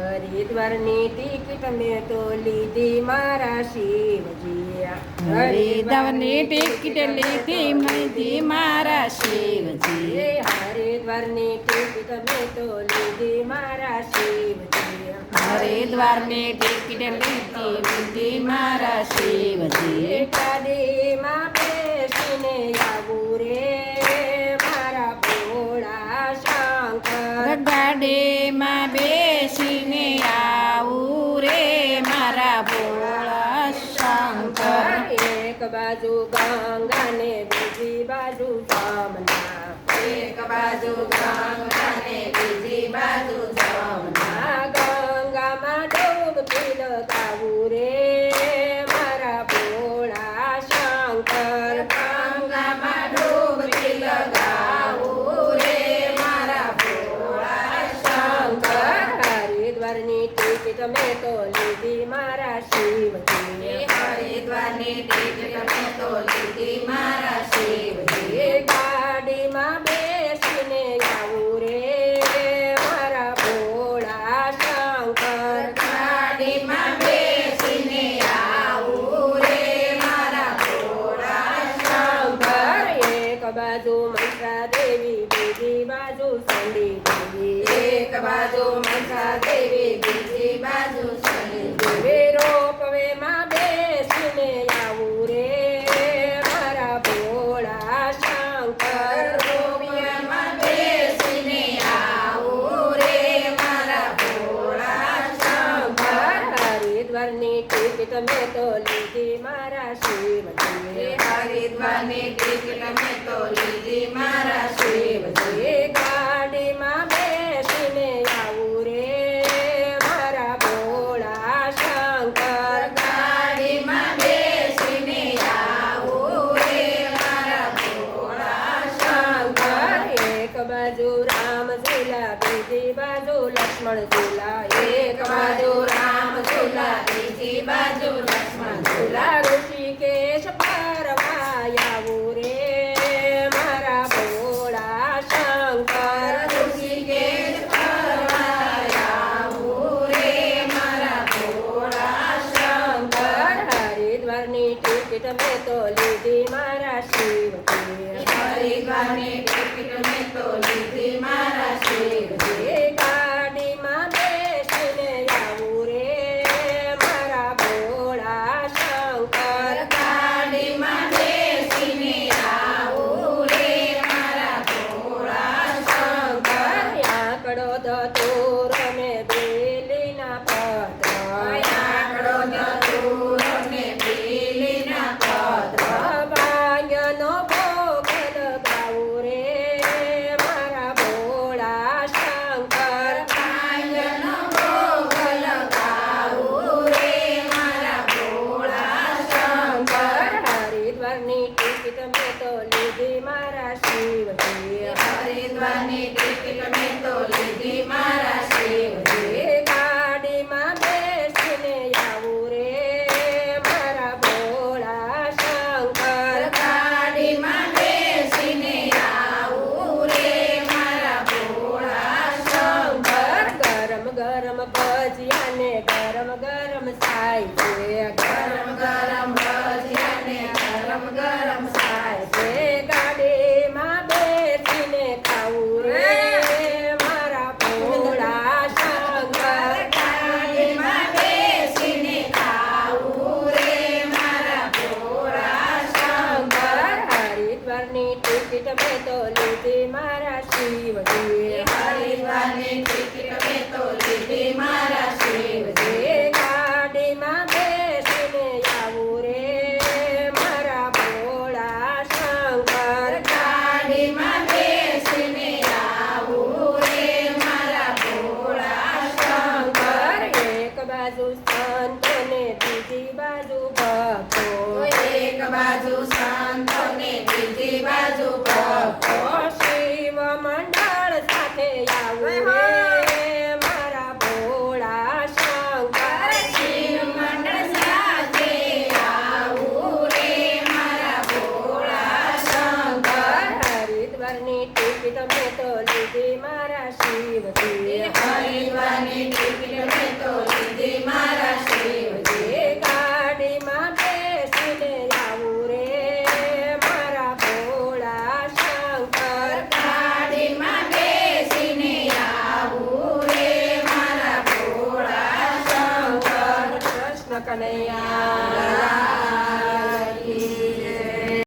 હરિદ્વારની ticket મેં તો લીધી મારા શિવજી. હરિદ્વારની ટિકિટ લીધી મૈદી મારા શિવજી. હરિદ્વારની ટિકિટ મેં તો લીધી મારા શિવજી. હરિદ્વારની ટિકિટ લીધી લીધી મારા શિવજી. ગાડીમાં બેસીને આવું રે મારા ભોળા શંકર ગાડીમાં બેસીને આવું રે મારા ભોળા શંકર. એક બાજુ ગંગા ને બીજી બાજુ જમના એક બાજુ ગંગા ને બીજી બાજુ હરિદ્વારની ટીક તમે તો લીધી મારા શિવજી હરિદ્વારની ટીક તમે તો લીધી મારા શિવજી ગાડીમાં બેસીને આવું રે મારા ભોળા શંકર. ગાડીમાં બેસીને આવું રે મારા ભોળા શંકર એક બાજુ મંત્રા દેવી બીજી બાજુ એક બાજુ મનસા દેવી બીજી બાજુ બાજુ રામ ઝૂલા, બીજી બાજુ લક્ષ્મણ ઝૂલા, એક બાજુ રામ ઝૂલા, બીજી બાજુ લક્ષ્મણ ઝૂલા. ઋષિકેશ પરવા રે, મારા ભોળા શંકર. ઋષિકેશ ફરવા રે, મારા ભોળા શંકર. હરિદ્વારની ટિકિટ મેં તો લીધી મારા શિવ હરિદ્વારની ટિકિટ હરિદ્વારની ટિકિટ મેં તો લીધી મારા શિવજી. હરિદ્વારની ટિકિટ મેં તો લીધી મારા I'm good, સંતો ને બાજુ ભક્તો. એક બાજુ બીજી બાજુ ભક્તો. શિવ મંડળ સાથે આવું મારા ભોળા શંકર શિવ મંડળ સાથે આવું તો લીધી મારા શિવથી મારા ભોળા શંકર કૃષ્ણ કનૈયા